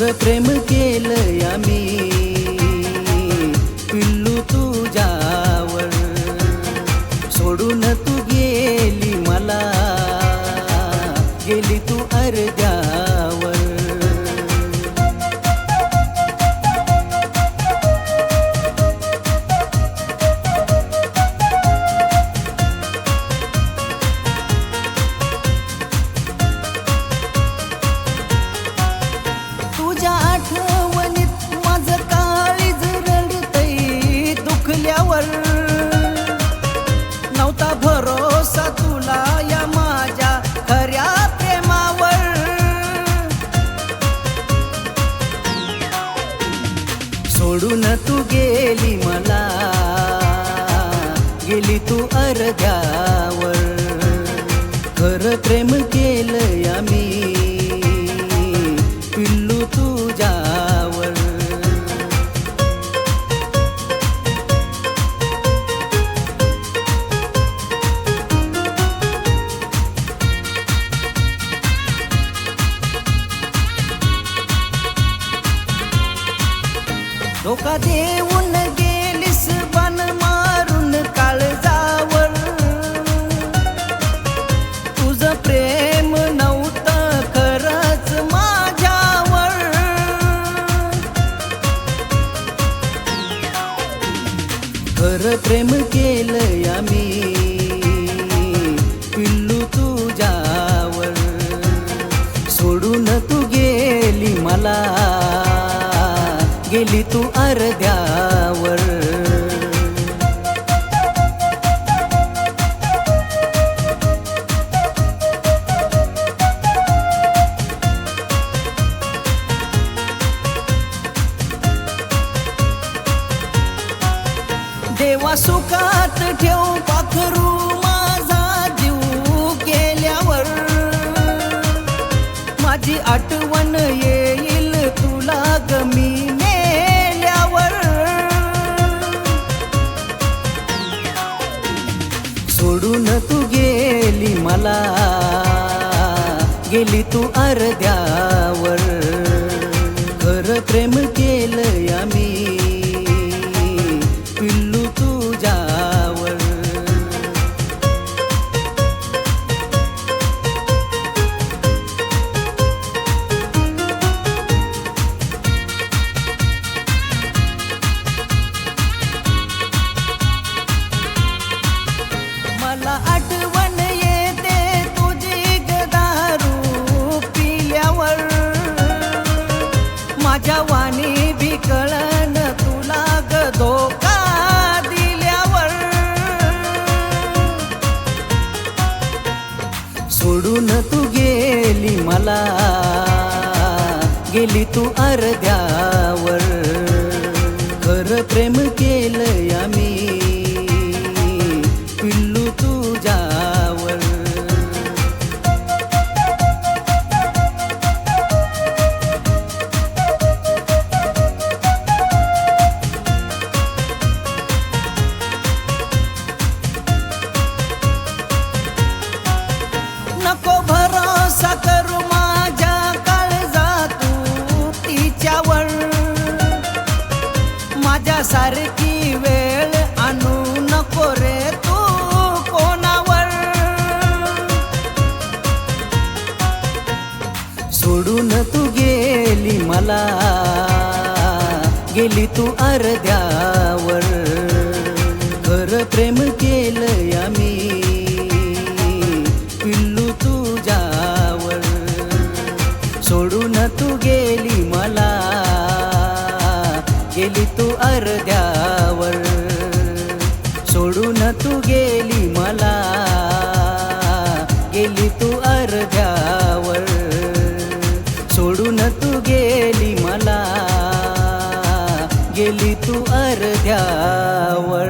खरं प्रेम केलं आम्ही. पिल्लू तुझ्यावर सोडून तू गेली मला. गेली तू अर्ध्या तू गेली मला. गेली तू अर्ध्यावर. खरं प्रेम केलं आम्ही. धोका देऊन गेलीस बन मारून काळजावर तुझं प्रेम नव्हतं खरंच माझ्यावर. खरं प्रेम केलं आम्ही. गेली तू अर्ध्यावर. देवा सुखात ठेव पाखरू माझा जीव गेल्यावर माझी आठवण ये सोडून तू गेली मला. गेली तू अर्ध्यावर. खरं प्रेम केलं आम्ही. माझ्या वाणी बी तुला ग धोका दिल्यावर. सोडून तू गेली मला गेली तू अर्ध्यावर. खरं प्रेम केलं माझ्यासारखी वेळ आणू नको रे तू कोणावर? सोडून तू गेली मला गेली तू अर्ध्यावर. खरं प्रेम की पडद्यावर सोडून तू गेली मला गेली तू अर्ध्यावर. सोडून तू गेली मला गेली तू अर्ध्यावर.